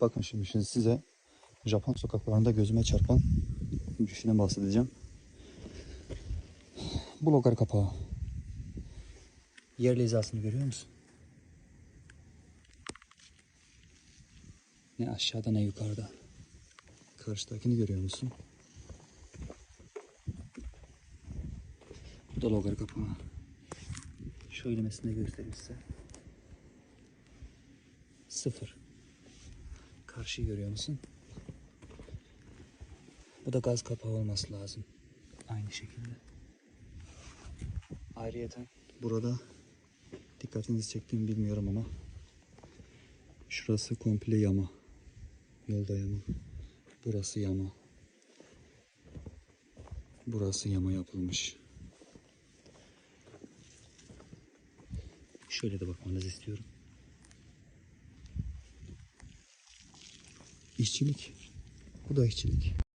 Bakın şimdi, şimdi size Japon sokaklarında gözüme çarpan bir bahsedeceğim. Bu logar kapağı. Yerle hizasını görüyor musun? Ne aşağıda ne yukarıda. Karşıdakini görüyor musun? Bu da logar kapağı. Şöyle mesela göstereyim size. Sıfır. Karşıyı görüyor musun? Bu da gaz kapağı olması lazım. Aynı şekilde. Ayrıyeten burada dikkatinizi çektiğimi bilmiyorum ama şurası komple yama. Yolda yama. Burası yama. Burası yama yapılmış. Şöyle de bakmanızı istiyorum. İşçilik. Bu da işçilik.